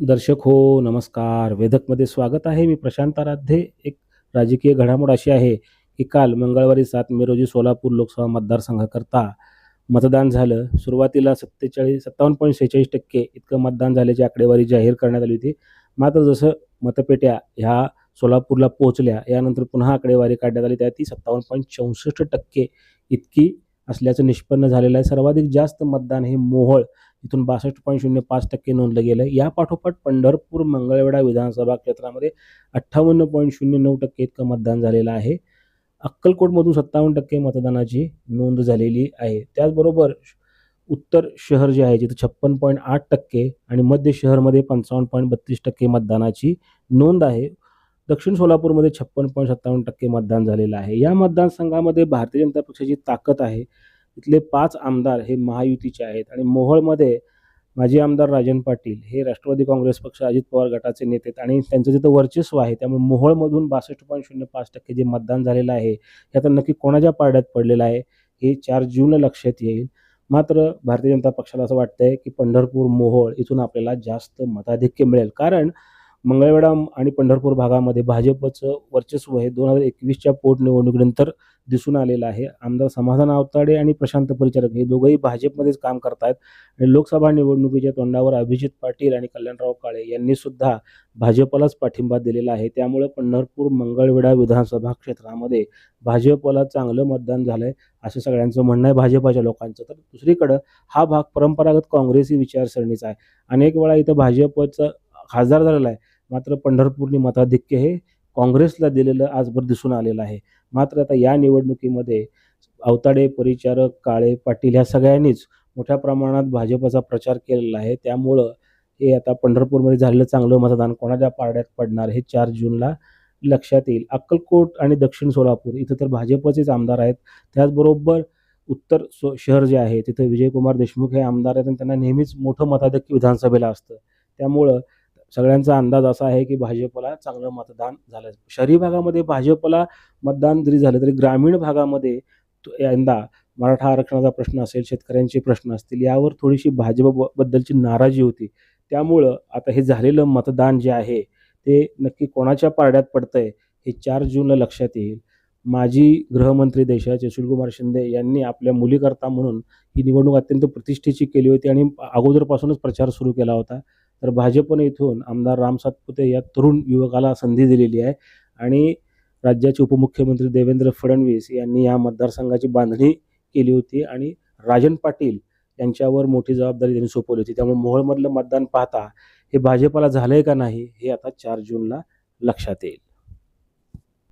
दर्शक हो नमस्कार. वेदकमध्ये स्वागत आहे. मी प्रशांत आराध्ये. एक राजकीय घडामोड अशी आहे की काल मंगळवारी सात मे रोजी सोलापूर लोकसभा मतदारसंघाकरता मतदान झालं. सुरुवातीला सत्तेचाळीस सत्तावन्न पॉईंट सेहेचाळीस टक्के इतकं मतदान झाल्याची आकडेवारी जाहीर करण्यात आली होती. मात्र जसं मतपेट्या ह्या सोलापूरला पोहोचल्या यानंतर पुन्हा आकडेवारी काढण्यात आली. त्या ती सत्तावन्न पॉईंट चौसष्ट टक्के इतकी असल्याचं निष्पन्न झालेलं आहे. सर्वाधिक जास्त मतदान हे मोहोळ इथून बासष्ट पॉईंट शून्य पाच टक्के नोंदलं गेलं आहे या पाठोपाठ पंढरपूर मंगळवेढा विधानसभा क्षेत्रामध्ये अठ्ठावन्न पॉईंट शून्य नऊ टक्के इतकं मतदान झालेलं आहे. अक्कलकोटमधून सत्तावन्न टक्के मतदानाची नोंद झालेली आहे. त्याचबरोबर उत्तर शहर जे आहे जिथं छप्पन पॉईंट आठ टक्के आणि मध्य शहरमध्ये पंचावन्न पॉईंट बत्तीस टक्के मतदानाची नोंद आहे. दक्षिण सोलापूरमध्ये छप्पन पॉईंट सत्तावन्न टक्के मतदान झालेलं आहे. या मतदारसंघामध्ये भारतीय जनता पक्षाची ताकद आहे. इथले पाच आमदार हे महायुतीचे आहेत. आणि मोहोळमध्ये माजी आमदार राजन पाटील हे राष्ट्रवादी काँग्रेस पक्ष अजित पवार गटाचे नेते आहेत. आणि त्यांचं तिथं वर्चस्व आहे त्यामुळे मोहोळमधून बासष्ट पॉईंट शून्य पाच टक्के जे मतदान झालेलं आहे हे आता नक्की कोणाच्या पारड्यात पडलेलं आहे हे चार जूनला लक्षात येईल. मात्र भारतीय जनता पक्षाला असं वाटतंय की पंढरपूर मोहोळ इथून आपल्याला जास्त मताधिक्य मिळेल. कारण मंगळवेढा आणि पंढरपूर भागामध्ये भाजपचं वर्चस्व हे दोन हजार एकवीसच्या पोटनिवडणुकीनंतर दिसून आलेलं आहे. आमदार समाधान आवताडे आणि प्रशांत परिचारक हे दोघंही भाजपमध्येच काम करतायत आणि लोकसभा निवडणुकीच्या तोंडावर अभिजित पाटील आणि कल्याणराव काळे यांनी सुद्धा भाजपलाच पाठिंबा दिलेला आहे. त्यामुळे पंढरपूर मंगळवेढा विधानसभा क्षेत्रामध्ये भाजपला चांगलं मतदान झालंय असं सगळ्यांचं म्हणणं आहे. भाजपाच्या लोकांचं तर दुसरीकडं हा भाग परंपरागत काँग्रेसी विचारसरणीचा आहे. अनेक वेळा इथं भाजपचं खासदार झालेला आहे. मात्र पंढरपूरनी मताधिक्य हे काँग्रेसला दिलेलं आजभर दिसून आलेलं आहे. मात्र आता या निवडणुकीमध्ये अवताडे परिचारक काळे पाटील ह्या सगळ्यांनीच मोठ्या प्रमाणात भाजपचा प्रचार केलेला आहे. त्यामुळं हे आता पंढरपूरमध्ये झालेलं चांगलं मतदान कोणाच्या पारड्यात पडणार हे चार जूनला लक्षात येईल. अक्कलकोट आणि दक्षिण सोलापूर इथं तर भाजपचेच आमदार आहेत. त्याचबरोबर उत्तर सो शहर जे आहे तिथं विजयकुमार देशमुख हे आमदार आहेत आणि त्यांना नेहमीच मोठं मताधिक्य विधानसभेला असतं. त्यामुळं सगळ्यांचा अंदाज असा आहे की भाजपला चांगलं मतदान झालं. शहरी भागामध्ये भाजपला मतदान जरी झालं तरी ग्रामीण भागामध्ये यंदा मराठा आरक्षणाचा प्रश्न असेल शेतकऱ्यांचे प्रश्न असतील यावर थोडीशी भाजपबद्दलची नाराजी होती. त्यामुळं आता हे झालेलं मतदान जे आहे ते नक्की कोणाच्या पारड्यात पडतंय हे चार जूनला लक्षात येईल. माजी गृहमंत्री देशाचे सुशीलकुमार शिंदे यांनी आपल्या मुलीकरता म्हणून ही निवडणूक अत्यंत प्रतिष्ठेची केली होती आणि अगोदरपासूनच प्रचार सुरू केला होता. तर भाजपने इथून आमदार राम सातपुते या तरुण युवकाला संधी दिलेली आहे. आणि राज्याचे उपमुख्यमंत्री देवेंद्र फडणवीस यांनी या मतदारसंघाची बांधणी केली होती आणि राजन पाटील यांच्यावर मोठी जबाबदारी त्यांनी सोपवली होती. त्यामुळे मोहोळमधलं मतदान पाहता हे भाजपाला झालंय का नाही हे आता चार जूनला लक्षात येईल.